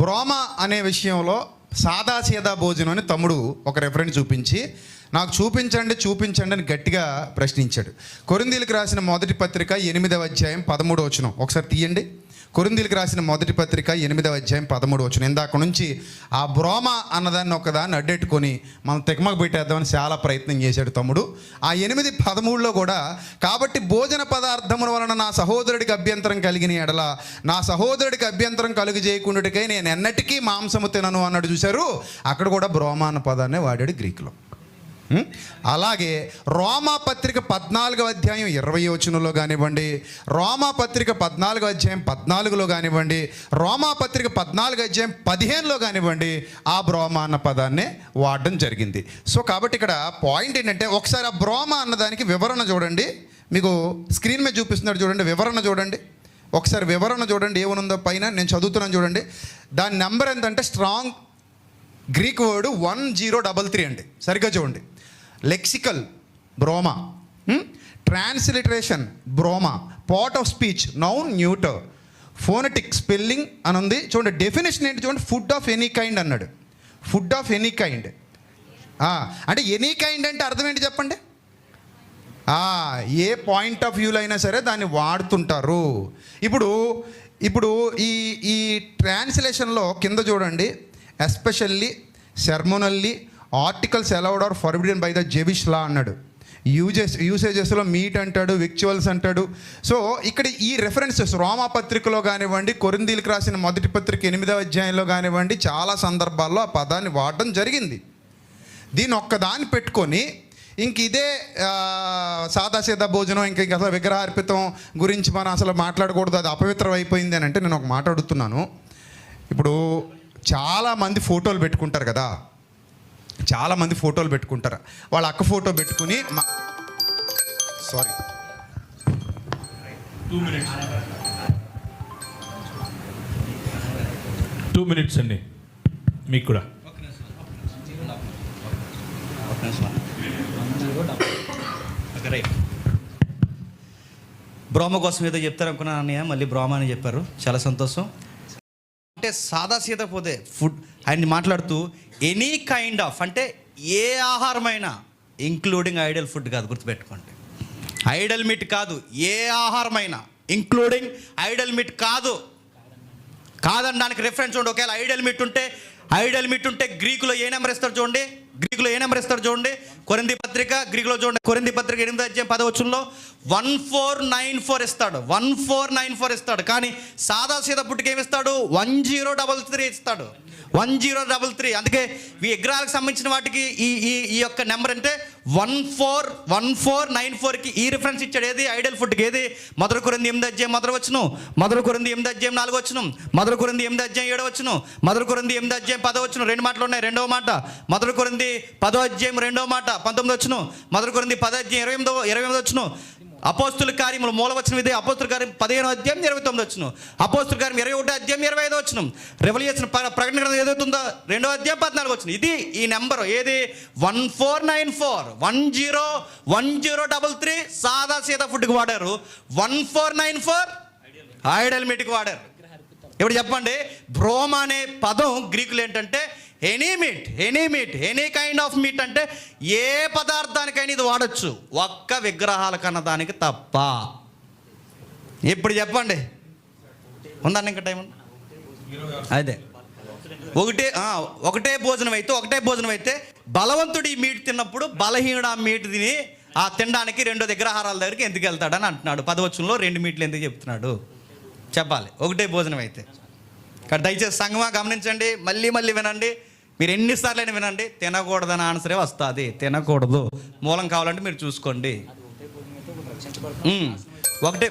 బ్రోమ అనే విషయంలో సాదా సీదా భోజనం అని తమ్ముడు ఒక రెఫరెన్స్ చూపించి నాకు చూపించండి చూపించండి అని గట్టిగా ప్రశ్నించాడు. కొరిందీలకు రాసిన మొదటి పత్రిక ఎనిమిదవ అధ్యాయం పదమూడవచనం ఒకసారి తీయండి. కొరిందీలకు రాసిన మొదటి పత్రిక ఎనిమిదవ అధ్యాయం పదమూడు వచ్చిన ఇందాక నుంచి ఆ బ్రోమ అన్నదాన్ని ఒకదాన్ని అడ్డెట్టుకొని మనం తెగమకు పెట్టేద్దామని చాలా ప్రయత్నం చేశాడు తమ్ముడు. ఆ ఎనిమిది పదమూడులో కూడా కాబట్టి భోజన పదార్థముల వలన నా సహోదరుడికి అభ్యంతరం కలిగిన ఎడల నా సహోదరుడికి అభ్యంతరం కలుగు చేయకుండాకై నేను ఎన్నటికీ మాంసము తినను అన్నాడు. చూశారు? అక్కడ కూడా బ్రోమ అన్న పదాన్ని వాడాడు గ్రీకులో. అలాగే రోమా పత్రిక పద్నాలుగో అధ్యాయం ఇరవై వచనంలో కానివ్వండి రోమా పత్రిక పద్నాలుగో అధ్యాయం పద్నాలుగులో కానివ్వండి రోమా పత్రిక పద్నాలుగు అధ్యాయం పదిహేనులో కానివ్వండి ఆ బ్రోమ అన్న పదాన్ని వాడడం జరిగింది. సో కాబట్టి ఇక్కడ పాయింట్ ఏంటంటే ఒకసారి ఆ బ్రోమ అన్నదానికి వివరణ చూడండి. మీకు స్క్రీన్ మీద చూపిస్తున్నారు చూడండి వివరణ చూడండి. ఒకసారి వివరణ చూడండి ఏమనుందో పైన నేను చదువుతున్నాను చూడండి. దాని నెంబర్ ఎంతంటే strong Greek word one zero double three అండి. సరిగ్గా చూడండి. Lexical broma transliteration broma part of speech noun neuter phonetic spelling అని ఉంది చూడండి డెఫినేషన్ ఏంటి చూడండి? ఫుడ్ ఆఫ్ ఎనీ కైండ్ అన్నాడు. ఫుడ్ ఆఫ్ ఎనీ కైండ్ అంటే ఎనీ కైండ్ అంటే అర్థం ఏంటి చెప్పండి? ఏ పాయింట్ ఆఫ్ వ్యూలో అయినా సరే దాన్ని వాడుతుంటారు. ఇప్పుడు ఇప్పుడు ఈ ఈ ట్రాన్స్లేషన్లో కింద చూడండి especially ceremonially articles allowed are forbidden by the Jewish law అన్నాడు. యూజెస్ యూసేజెస్లో మీట్ అంటాడు విక్చువల్స్ అంటాడు. సో ఇక్కడ ఈ రెఫరెన్సెస్ రోమా పత్రికలో కానివ్వండి కొరిందీలకు రాసిన మొదటి పత్రిక ఎనిమిదవ అధ్యాయంలో కానివ్వండి చాలా సందర్భాల్లో ఆ పదాన్ని వాడడం జరిగింది. దీని ఒక్కదాన్ని పెట్టుకొని ఇంక ఇదే సాదాసీదా భోజనం ఇంక ఇంక అసలు విగ్రహార్పితం గురించి మనం అసలు మాట్లాడకూడదు అది అపవిత్రం అయిపోయింది అని అంటే నేను ఒక మాట అడుగుతున్నాను. ఇప్పుడు చాలామంది ఫోటోలు పెట్టుకుంటారు కదా. చాలామంది ఫోటోలు పెట్టుకుంటారు. వాళ్ళ అక్క ఫోటో పెట్టుకుని మా sorry. Two minutes two minutes అండి. మీకు కూడా. బ్రోమ కోసం ఏదో చెప్తారనుకున్నాను అన్నయ్య మళ్ళీ బ్రోమ అని చెప్పారు. చాలా సంతోషం. అంటే సాదాసీత పోతే ఫుడ్ ఆయన మాట్లాడుతూ ఎనీ కైండ్ ఆఫ్ అంటే ఏ ఆహారమైనా ఇంక్లూడింగ్ ఐడల్ ఫుడ్ కాదు గుర్తుపెట్టుకోండి. ఐడల్ మీట్ కాదు ఏ ఆహారమైనా ఇంక్లూడింగ్ ఐడల్ మీట్ కాదు. కాదనడానికి రిఫరెన్స్ చూడండి ఒకవేళ ఐడల్ మీట్ ఉంటే ఐడల్ మీట్ ఉంటే గ్రీకులో ఏ నెంబర్ ఇస్తారు చూడండి? గ్రీకులో ఏ నెంబర్ ఇస్తారు చూడండి? కొరింది పత్రిక గ్రీకులో చూడండి. కొరింది పత్రిక ఎనిమిది అధ్యాయం పదవచ్చులో వన్ ఫోర్ నైన్ ఫోర్ ఇస్తాడు. వన్ ఫోర్ నైన్ ఫోర్ ఇస్తాడు. కానీ సాదా సీదా పుట్టుకేమిస్తాడు వన్ జీరో డబల్ త్రీ ఇస్తాడు. వన్ జీరో డబల్ త్రీ అందుకే ఈ విగ్రహాలకు సంబంధించిన వాటికి ఈ ఈ ఈ యొక్క నెంబర్ అంటే one four one four nine ఫోర్కి ఈ రిఫరెన్స్ ఇచ్చాడు. ఏది? ఐడల్ ఫుడ్కి ఏది? మొదలు కొరింది ఎనిమిది అధ్యాయం మొదలు వచ్చును మొదలు కొరింది ఎనిమిది అధ్యాయం నాలుగు వచ్చును మొదలు కొరింది ఎనిమిది అధ్యాయం ఏడు వచ్చును మొదలు కొరింది ఎనిమిది అధ్యాయం పదో వచ్చును రెండు మాటలు ఉన్నాయి. రెండవ మాట. మొదలు కొరింది పదో అధ్యాయం రెండవ మాట. పంతొమ్మిది వచ్చును మొదలు కొరింది పదో అధ్యాయం ఇరవై ఎనిమిదో ఇరవై ఎనిమిది వచ్చును అపోస్తుల కార్యములు మూలవచనం ఇదే. అపోస్తుల కార్యం పదిహేను అధ్యాయం ఇరవై తొమ్మిది వచ్చిన. అపోస్తుల కార్యం ఇరవై ఒకటి అధ్యాయం ఇరవై ఐదు వచ్చును. రెవల్యూషన్ ప్రకటన గ్రంథం ఏదవుతుందో రెండో అధ్యాయం పద్నాలుగు వచ్చిన ఇది ఈ నెంబర్. ఏది? One four nine four. One zero one zero double three సాదా సీదా ఫుడ్కి వాడారు. One four nine four idol మీట్కి వాడారు. ఇప్పుడు చెప్పండి. బ్రోమ అనే పదం గ్రీకులు ఏంటంటే any meat any meat any kind of meat అంటే ఏ పదార్థానికైనా ఇది వాడచ్చు. ఒక్క విగ్రహాల దానికి తప్ప. ఇప్పుడు చెప్పండి. ఉందండి ఇంకా టైం అదే. ఒకటే ఒకటే భోజనం అయితే ఒకటే భోజనం అయితే బలవంతుడు ఈ మీట్ తిన్నప్పుడు బలహీనుడు ఆ మీట్ తిని ఆ తినడానికి రెండో విగ్రహారాల దగ్గరికి ఎందుకు వెళ్తాడని అంటున్నాడు. పదవచనంలో రెండు మీట్లు ఎందుకు చెప్తున్నాడు. చెప్పాలి. ఒకటే భోజనం అయితే. ఇక్కడ దయచేసి సంగమా గమనించండి మళ్ళీ మళ్ళీ వినండి. మీరు ఎన్నిసార్లైనా వినండి తినకూడదని ఆన్సరే వస్తుంది. తినకూడదు. మూలం కావాలంటే మీరు చూసుకోండి. ఒకటే